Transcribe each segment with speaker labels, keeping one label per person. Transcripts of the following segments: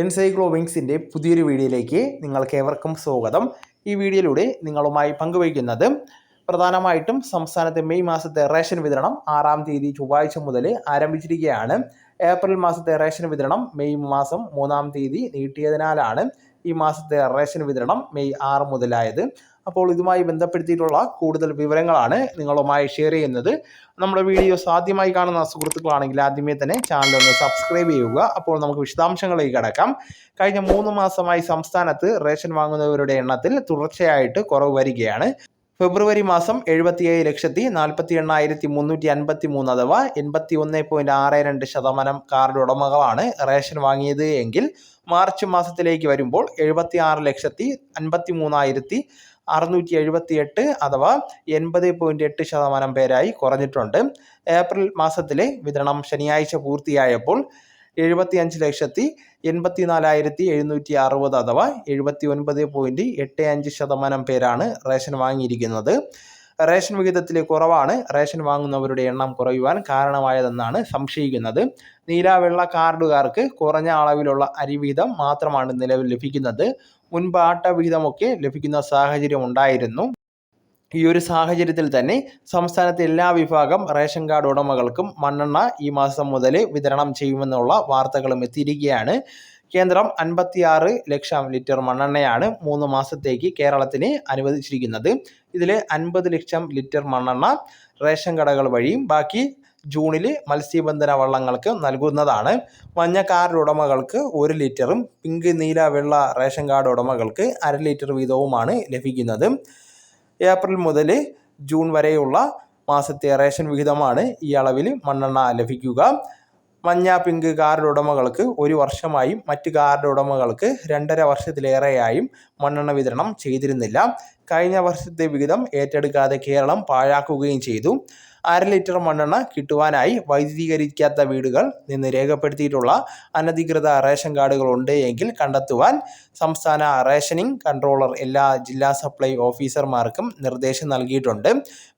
Speaker 1: എൻസൈക്ലോവിങ്സിന്റെ പുതിയൊരു വീഡിയോയിലേക്ക് നിങ്ങൾക്ക് ഏവർക്കും സ്വാഗതം. ഈ വീഡിയോയിലൂടെ നിങ്ങളുമായി പങ്കുവയ്ക്കുന്നത് പ്രധാനമായിട്ടും സംസ്ഥാനത്തെ മെയ് മാസത്തെ റേഷൻ വിതരണം ആറാം തീയതി ചൊവ്വാഴ്ച മുതൽ ആരംഭിച്ചിരിക്കുകയാണ്. ഏപ്രിൽ മാസത്തെ റേഷൻ വിതരണം മെയ് മാസം മൂന്നാം തീയതി നീട്ടിയതിനാലാണ് ഈ മാസത്തെ റേഷൻ വിതരണം മെയ് ആറ് മുതലായത്. അപ്പോൾ ഇതുമായി ബന്ധപ്പെടുത്തിയിട്ടുള്ള കൂടുതൽ വിവരങ്ങളാണ് നിങ്ങളുമായി ഷെയർ ചെയ്യുന്നത്. നമ്മുടെ വീഡിയോസ് ആദ്യമായി കാണുന്ന സുഹൃത്തുക്കളാണെങ്കിൽ ആദ്യമേ തന്നെ ചാനൽ ഒന്ന് സബ്സ്ക്രൈബ് ചെയ്യുക. അപ്പോൾ നമുക്ക് വിശദാംശങ്ങളിലേക്ക് കടക്കാം. കഴിഞ്ഞ മൂന്ന് മാസമായി സംസ്ഥാനത്ത് റേഷൻ വാങ്ങുന്നവരുടെ എണ്ണത്തിൽ തുടർച്ചയായിട്ട് കുറവ് വരികയാണ്. ഫെബ്രുവരി മാസം എഴുപത്തിയേഴ് ലക്ഷത്തി നാൽപ്പത്തി എണ്ണായിരത്തി മുന്നൂറ്റി അൻപത്തി മൂന്ന് അഥവാ എൺപത്തി ഒന്ന് പോയിന്റ് ആറ് രണ്ട് ശതമാനം കാർഡ് ഉടമകളാണ് റേഷൻ വാങ്ങിയത് എങ്കിൽ മാർച്ച് മാസത്തിലേക്ക് വരുമ്പോൾ എഴുപത്തി ആറ് ലക്ഷത്തി അൻപത്തി മൂന്നായിരത്തി അറുന്നൂറ്റി എഴുപത്തി എട്ട് അഥവാ എൺപത് പോയിന്റ് എട്ട് ശതമാനം പേരായി കുറഞ്ഞിട്ടുണ്ട്. ഏപ്രിൽ മാസത്തിലെ വിതരണം ശനിയാഴ്ച പൂർത്തിയായപ്പോൾ എഴുപത്തി അഞ്ച് ലക്ഷത്തി എൺപത്തി നാലായിരത്തി എഴുന്നൂറ്റി അറുപത് അഥവാ എഴുപത്തി ഒൻപത് പോയിന്റ് എട്ട് അഞ്ച് ശതമാനം പേരാണ് റേഷൻ വാങ്ങിയിരിക്കുന്നത്. റേഷൻ വിഹിതത്തിലെ കുറവാണ്. റേഷൻ വാങ്ങുന്നവരുടെ എണ്ണം കുറയുവാൻ കാരണമായതെന്നാണ് സംശയിക്കുന്നത്. നീലാവെള്ള കാർഡുകാർക്ക് കുറഞ്ഞ അളവിലുള്ള അരി വീതം മാത്രമാണ് നിലവിൽ ലഭിക്കുന്നത്. മുൻപ് ആട്ട വിഹിതമൊക്കെ ലഭിക്കുന്ന സാഹചര്യം ഉണ്ടായിരുന്നു. ഈ ഒരു സാഹചര്യത്തിൽ തന്നെ സംസ്ഥാനത്തെ എല്ലാ വിഭാഗം റേഷൻ കാർഡ് ഉടമകൾക്കും മണ്ണെണ്ണ ഈ മാസം മുതൽ വിതരണം ചെയ്യുമെന്നുള്ള വാർത്തകളും എത്തിയിരിക്കുകയാണ്. കേന്ദ്രം അൻപത്തിയാറ് ലക്ഷം ലിറ്റർ മണ്ണെണ്ണയാണ് മൂന്ന് മാസത്തേക്ക് കേരളത്തിന് അനുവദിച്ചിരിക്കുന്നത്. ഇതിൽ അൻപത് ലക്ഷം ലിറ്റർ മണ്ണെണ്ണ റേഷൻ കടകൾ വഴിയും ബാക്കി ജൂണിൽ മത്സ്യബന്ധന വള്ളങ്ങൾക്ക് നൽകുന്നതാണ്. മഞ്ഞ കാർഡ് ഉടമകൾക്ക് ഒരു ലിറ്ററും പിങ്ക് നീല വെള്ള റേഷൻ കാർഡ് ഉടമകൾക്ക് അര ലിറ്റർ വീതവുമാണ് ലഭിക്കുന്നത്. ഏപ്രിൽ മുതൽ ജൂൺ വരെയുള്ള മാസത്തെ റേഷൻ വിഹിതമാണ് ഈ അളവിൽ മണ്ണെണ്ണ ലഭിക്കുക. മഞ്ഞ പിങ്ക് കാർഡ് ഉടമകൾക്ക് ഒരു വർഷമായും മറ്റ് കാർഡ് ഉടമകൾക്ക് രണ്ടര വർഷത്തിലേറെയായും മണ്ണെണ്ണ വിതരണം ചെയ്തിരുന്നില്ല. കഴിഞ്ഞ വർഷത്തെ വിഹിതം ഏറ്റെടുക്കാതെ കേരളം പാഴാക്കുകയും ചെയ്തു. അര ലിറ്റർ മണ്ണെണ്ണ കിട്ടുവാനായി വൈദ്യുതീകരിക്കാത്ത വീടുകൾ നിന്ന് രേഖപ്പെടുത്തിയിട്ടുള്ള അനധികൃത റേഷൻ കാർഡുകൾ ഉണ്ട് എങ്കിൽ കണ്ടെത്തുവാൻ സംസ്ഥാന റേഷനിംഗ് കൺട്രോളർ എല്ലാ ജില്ലാ സപ്ലൈ ഓഫീസർമാർക്കും നിർദ്ദേശം നൽകിയിട്ടുണ്ട്.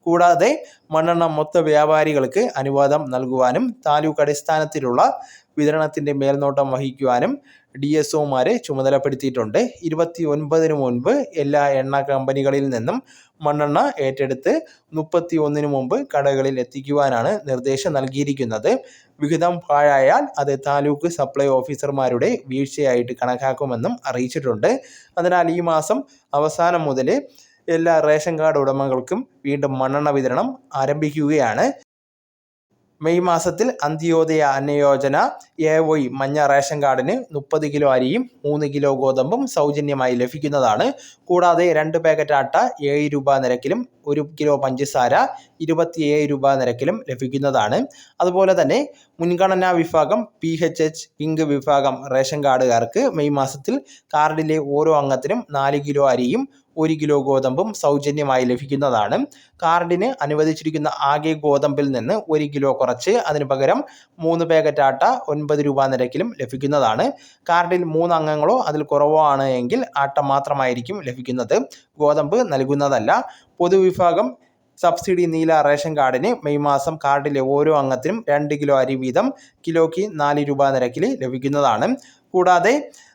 Speaker 1: കൂടാതെ മണ്ണെണ്ണ മൊത്ത വ്യാപാരികൾക്ക് അനുവാദം നൽകുവാനും താലൂക്ക് അടിസ്ഥാനത്തിലുള്ള വിതരണത്തിന്റെ മേൽനോട്ടം വഹിക്കുവാനും ഡി എസ് ഒമാരെ ചുമതലപ്പെടുത്തിയിട്ടുണ്ട്. ഇരുപത്തി ഒൻപതിന് മുൻപ് എല്ലാ എണ്ണ കമ്പനികളിൽ നിന്നും മണ്ണെണ്ണ ഏറ്റെടുത്ത് മുപ്പത്തി ഒന്നിന് മുമ്പ് കടകളിൽ എത്തിക്കുവാനാണ് നിർദ്ദേശം നൽകിയിരിക്കുന്നത്. വിഹിതം പാഴായാൽ അത് താലൂക്ക് സപ്ലൈ ഓഫീസർമാരുടെ വീഴ്ചയായിട്ട് കണക്കാക്കുമെന്നും അറിയിച്ചിട്ടുണ്ട്. അതിനാൽ ഈ മാസം അവസാനം മുതൽ എല്ലാ റേഷൻ കാർഡ് ഉടമകൾക്കും വീണ്ടും മണ്ണെണ്ണ വിതരണം ആരംഭിക്കുകയാണ്. മെയ് മാസത്തിൽ അന്ത്യോദയ അന്നയോജന എ വൈ മഞ്ഞ റേഷൻ കാർഡിന് മുപ്പത് കിലോ അരിയും മൂന്ന് കിലോ ഗോതമ്പും സൗജന്യമായി ലഭിക്കുന്നതാണ്. കൂടാതെ രണ്ട് പാക്കറ്റ് ആട്ട ഏഴ് രൂപ നിരക്കിലും ഒരു കിലോ പഞ്ചസാര ഇരുപത്തിയേഴ് രൂപ നിരക്കിലും ലഭിക്കുന്നതാണ്. അതുപോലെ തന്നെ മുൻഗണനാ വിഭാഗം പി എച്ച് എച്ച് പിങ്ക് വിഭാഗം റേഷൻ കാർഡുകാർക്ക് മെയ് മാസത്തിൽ കാർഡിലെ ഓരോ അംഗത്തിനും നാല് കിലോ അരിയും ഒരു കിലോ ഗോതമ്പും സൗജന്യമായി ലഭിക്കുന്നതാണ്. കാർഡിന് അനുവദിച്ചിരിക്കുന്ന ആകെ ഗോതമ്പിൽ നിന്ന് ഒരു കിലോ കുറച്ച് അതിന് പകരം മൂന്ന് പാക്കറ്റ് ആട്ട ഒൻപത് രൂപ നിരക്കിലും ലഭിക്കുന്നതാണ്. കാർഡിൽ മൂന്ന് അംഗങ്ങളോ അതിൽ കുറവോ ആണ് എങ്കിൽ ആട്ട മാത്രമായിരിക്കും ലഭിക്കുന്നത്. ഗോതമ്പ് നൽകുന്നതല്ല. പൊതുവിഭാഗം സബ്സിഡി നീല റേഷൻ കാർഡിന് മെയ് മാസം കാർഡിലെ ഓരോ അംഗത്തിനും രണ്ട് കിലോ അരി വീതം കിലോയ്ക്ക് നാല് രൂപ നിരക്കിൽ ലഭിക്കുന്നതാണ്. കൂടാതെ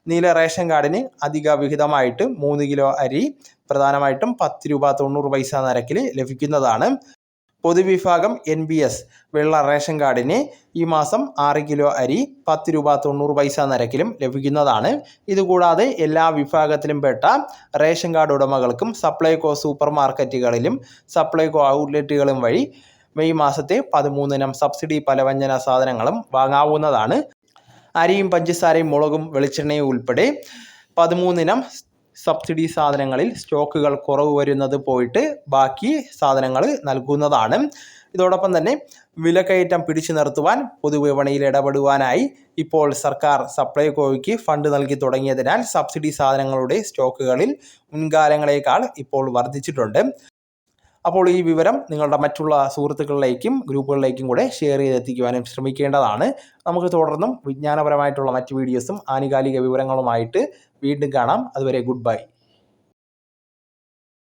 Speaker 1: നീല റേഷൻ കാർഡിന് അധിക വിഹിതമായിട്ട് മൂന്ന് കിലോ അരി പ്രധാനമായിട്ടും പത്ത് രൂപ തൊണ്ണൂറ് പൈസ നിരക്കിൽ ലഭിക്കുന്നതാണ്. പൊതുവിഭാഗം എൻ ബി എസ് വെള്ള റേഷൻ കാർഡിന് ഈ മാസം ആറ് കിലോ അരി പത്ത് രൂപ തൊണ്ണൂറ് പൈസ നിരക്കിലും ലഭിക്കുന്നതാണ്. ഇതുകൂടാതെ എല്ലാ വിഭാഗത്തിലും പെട്ട റേഷൻ കാർഡ് ഉടമകൾക്കും സപ്ലൈകോ സൂപ്പർ മാർക്കറ്റുകളിലും സപ്ലൈകോ ഔട്ട്ലെറ്റുകളും വഴി മെയ് മാസത്തെ പതിമൂന്നിനം സബ്സിഡി പലവ്യഞ്ജന സാധനങ്ങളും വാങ്ങാവുന്നതാണ്. അരിയും പഞ്ചസാരയും മുളകും വെളിച്ചെണ്ണയും ഉൾപ്പെടെ പതിമൂന്നിനം സബ്സിഡി സാധനങ്ങളിൽ സ്റ്റോക്കുകൾ കുറവ് വരുന്നത് പോയിട്ട് ബാക്കി സാധനങ്ങൾ നൽകുന്നതാണ്. ഇതോടൊപ്പം തന്നെ വിലക്കയറ്റം പിടിച്ചു നിർത്തുവാൻ പൊതുവിപണിയിൽ ഇടപെടുവാനായി ഇപ്പോൾ സർക്കാർ സപ്ലൈകോയ്ക്ക് ഫണ്ട് നൽകി തുടങ്ങിയതിനാൽ സബ്സിഡി സാധനങ്ങളുടെ സ്റ്റോക്കുകളിൽ മുൻകാലങ്ങളേക്കാൾ ഇപ്പോൾ വർദ്ധിച്ചിട്ടുണ്ട്. അപ്പോൾ ഈ വിവരം നിങ്ങളുടെ മറ്റുള്ള സുഹൃത്തുക്കളിലേക്കും ഗ്രൂപ്പുകളിലേക്കും കൂടെ ഷെയർ ചെയ്തെത്തിക്കുവാനും ശ്രമിക്കേണ്ടതാണ്. നമുക്ക് തുടർന്നും വിജ്ഞാനപരമായിട്ടുള്ള മറ്റ് വീഡിയോസും ആനുകാലിക വിവരങ്ങളുമായിട്ട് വീണ്ടും കാണാം. അതുവരെ ഗുഡ് ബൈ